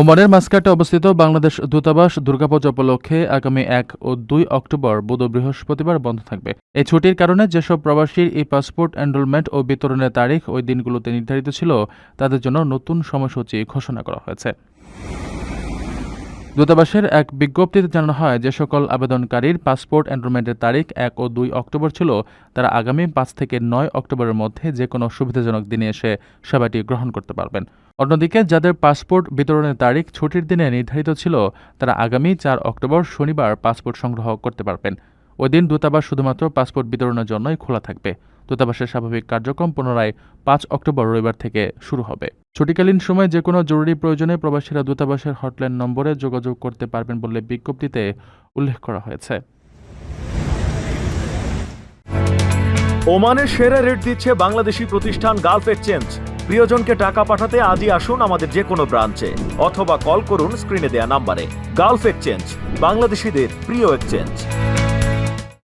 ওমানের মাস্কাটে অবস্থিত বাংলাদেশ দূতাবাস দুর্গাপূজা উপলক্ষে আগামী এক ও দুই অক্টোবর বুধ বৃহস্পতিবার বন্ধ থাকবে। এই ছুটির কারণে যেসব প্রবাসীর এই পাসপোর্ট, এনরোলমেন্ট ও বিতরণের তারিখ ওই দিনগুলোতে নির্ধারিত ছিল, তাদের জন্য নতুন সময়সূচি ঘোষণা করা হয়েছে। দূতাবাসের এক বিজ্ঞপ্তিতে জানানো হয়, যে সকল আবেদনকারীর পাসপোর্ট এনরোলমেন্টের তারিখ এক ও দুই অক্টোবর ছিল। তারা আগামী পাঁচ থেকে নয় অক্টোবরের মধ্যে যে কোনো সুবিধাজনক দিনে এসে সেবাটি গ্রহণ করতে পারবেন। অন্যদিকে, যাদের পাসপোর্ট বিতরণের তারিখ ছুটির দিনে নির্ধারিত ছিল, তারা আগামী চার অক্টোবর শনিবার পাসপোর্ট সংগ্রহ করতে পারবেন। ওই দিন দূতাবাস শুধুমাত্র পাসপোর্ট বিতরণের জন্যই খোলা থাকবে। দূতাবাসের স্বাভাবিক কার্যক্রম পুনরায় পাঁচ অক্টোবর রবিবার থেকে শুরু হবে। ছুটিকালীন সময়ে যে কোনো জরুরি প্রয়োজনে প্রবাসীরা দূতাবাসের হটলাইন নম্বরে যোগাযোগ করতে পারবেন বলে বিজ্ঞপ্তিতে উল্লেখ করা হয়েছে। ওমানের সেরা রেট দিচ্ছে বাংলাদেশি প্রতিষ্ঠান গালফ এক্সচেঞ্জ। প্রিয়জনকে টাকা পাঠাতে আজই আসুন আমাদের যে কোনো ব্রাঞ্চে, অথবা কল করুন স্ক্রিনে দেয়া নাম্বারে। গালফ এক্সচেঞ্জ, বাংলাদেশিদের প্রিয় এক্সচেঞ্জ।